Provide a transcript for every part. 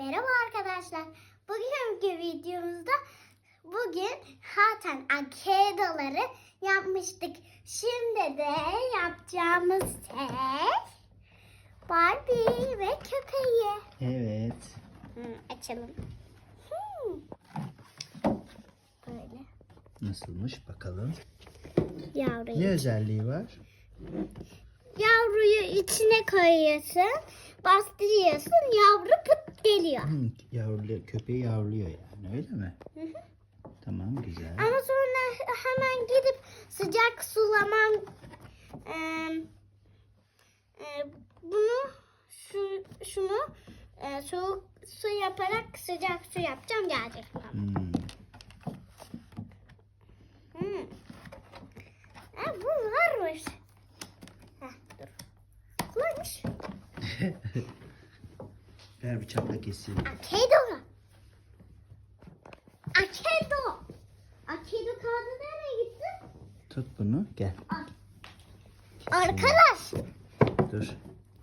Merhaba arkadaşlar. Bugünkü videomuzda bugün zaten akedoları yapmıştık. Şimdi de yapacağımız şey Barbie ve köpeği. Evet. Hı, açalım. Hmm. Böyle. Nasılmış bakalım. Ne Yavruyu. özelliği var? Yavruyu içine koyuyorsun, bastırıyorsun, yavru pıt geliyor. Hmm, yavrulu, köpeği yavruluyor yani öyle mi? Tamam güzel. Ama sonra hemen gidip sıcak sulaman e, e, bunu şu, şunu e, soğuk su yaparak sıcak su yapacağım gelecek. bana. Hmm, Hmm. Ha, bu varmış. Heh, dur. Varmış. ver bıçakla keseyim. Akedo. Akedo. Akedo kaldı nereye gitti? Tut bunu gel. Arkadaş Dur.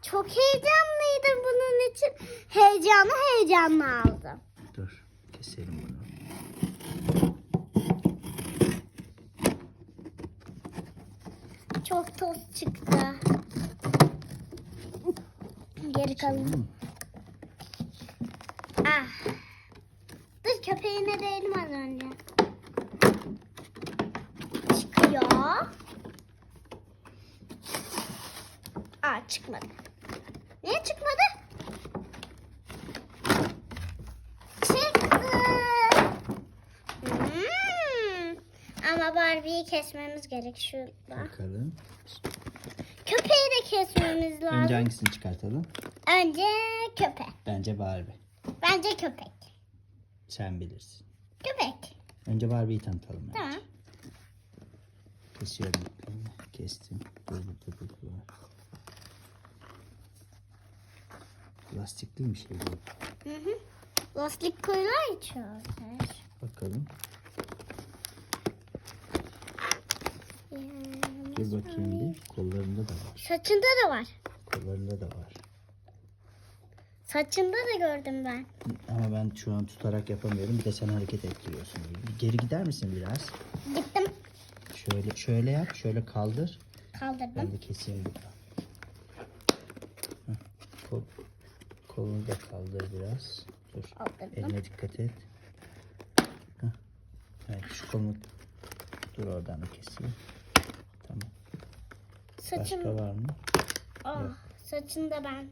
çok heyecanlıydım bunun için. Heyecanı heyecanla aldım. Dur. Keselim bunu. Çok toz çıktı. Geri kalan. Hmm, Ah. Dur köpeğine değdim az önce. Çıkıyor. Aa çıkmadı. Niye çıkmadı? Çıktı. Hmm. Ama Barbie'yi kesmemiz gerek şurada. Bakalım. Köpeği de kesmemiz lazım. Önce hangisini çıkartalım? Önce köpek. Bence Barbie. Bence köpek. Sen bilirsin. Köpek. Önce Barbie'yi tanıtalım bence. Tamam. Kesiyorum. Kestim. Dur dur dur dur. Lastikli bir şey bu. Hı hı. Lastik koyular içiyor. Bakalım. Dur bakayım bir. Kollarında da var. Saçında da var. Kollarında da var. Saçında da gördüm ben. Ama ben şu an tutarak yapamıyorum. Bir de sen hareket ettiriyorsun. Bir geri gider misin biraz? Gittim. Şöyle şöyle yap. Şöyle kaldır. Kaldırdım. Ben de keseyim burada. Heh, Kol, kolunu da kaldır biraz. Dur. Kaldırdım. Eline dikkat et. Heh. Evet şu kolunu dur oradan da keseyim. Tamam. Saçım. Başka var mı? Oh, saçında ben.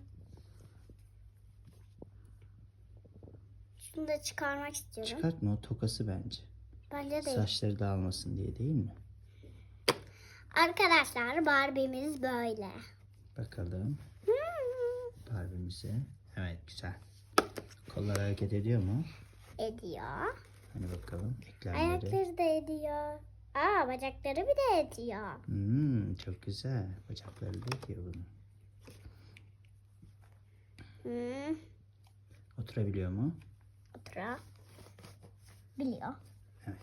Şunu da çıkarmak istiyorum. Çıkartma o tokası bence. Bence değil. Saçları dağılmasın diye değil mi? Arkadaşlar Barbie'miz böyle. Bakalım Hmm, Barbie'mize. Evet güzel. Kollar hareket ediyor mu? Ediyor. Hani bakalım eklemleri. Ayakları da ediyor. Aa bacakları bir de ediyor. Hmm, çok güzel. Bacakları da ediyor bunu. Hmm, Oturabiliyor mu? Biliyor. Evet.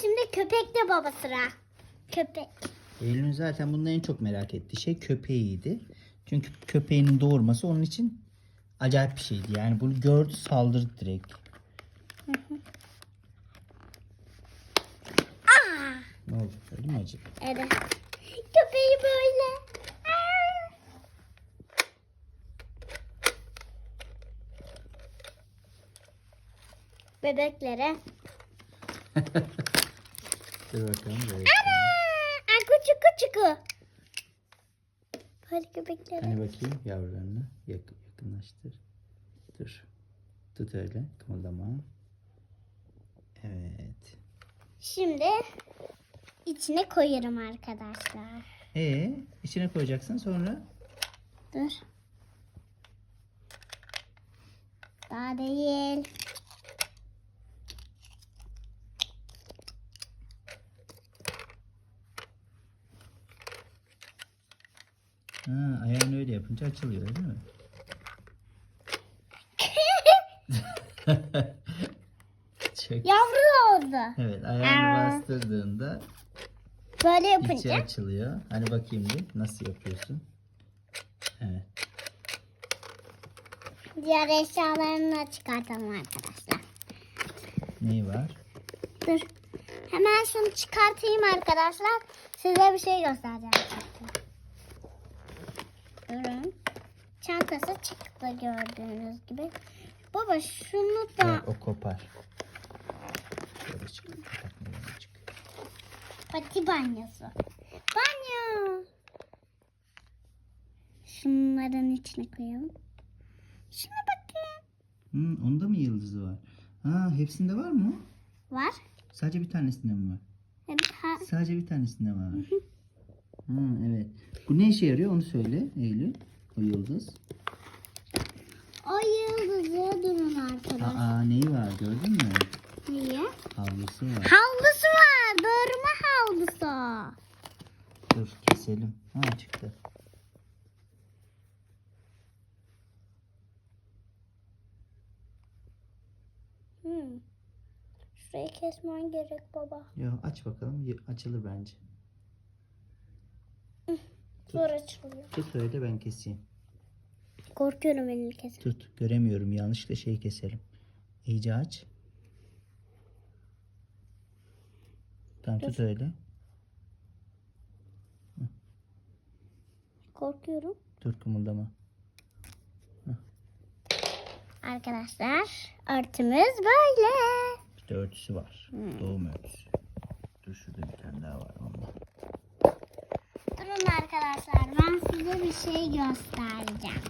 Şimdi köpek de baba sıra. Köpek. Eylül'ün zaten bunda en çok merak ettiği şey köpeğiydi. Çünkü köpeğinin doğurması onun için acayip bir şeydi. Yani bunu gördü saldırdı direkt. Aa, Ne oldu? Öyle mi acı? evet. Köpeği böyle. Bebeklere. Dur bakalım. Böyle. Aa, kuçu kuçuku. Böyle köpeklere. Hani bakayım yavrularına. Yak yakınlaştır. Dur. Tut öyle. Kımıldama. Evet. Şimdi içine koyuyorum arkadaşlar. Ee, içine koyacaksın sonra. Dur. Daha değil. Ha, ayağını öyle yapınca açılıyor değil mi? Çok. Yavru oldu. Evet ayağını Aa. bastırdığında Böyle içi yapınca. açılıyor. Hani bakayım bir nasıl yapıyorsun. Evet. diğer eşyalarını da çıkartalım arkadaşlar. Neyi var? Dur. Hemen şunu çıkartayım arkadaşlar. Size bir şey göstereceğim. Durun. Çantası çıktı gördüğünüz gibi. Baba şunu da Evet, o kopar. Şöyle çıkıyor. pati banyosu. Banyo. Şunların içine koyalım. Şuna bakın. Hmm, onda mı yıldızı var? Ha, hepsinde var mı? Var. Sadece bir tanesinde mi var? Evet, Sadece bir tanesinde var. Ha, evet. Bu ne işe yarıyor onu söyle Eylül. O yıldız. O yıldızı durun arkadaşlar. Aa neyi var gördün mü? Niye? Havlusu var. Havlusu var. Doğurma havlusu. Dur keselim. Ha çıktı. Hmm. Şurayı kesmen gerek baba. Yo aç bakalım. Açılır bence. Zor açılıyor. Tut öyle ben keseyim. Korkuyorum elini kesin. Tut. Göremiyorum. Yanlışlıkla şey keserim. İyice aç. Tamam tut öyle. Korkuyorum. Dur kımıldama. Arkadaşlar örtümüz böyle. Bir de örtüsü var. Doğum örtüsü. Dur şurada bir tane daha var. Onda. Durun arkadaşlar ben size bir şey göstereceğim.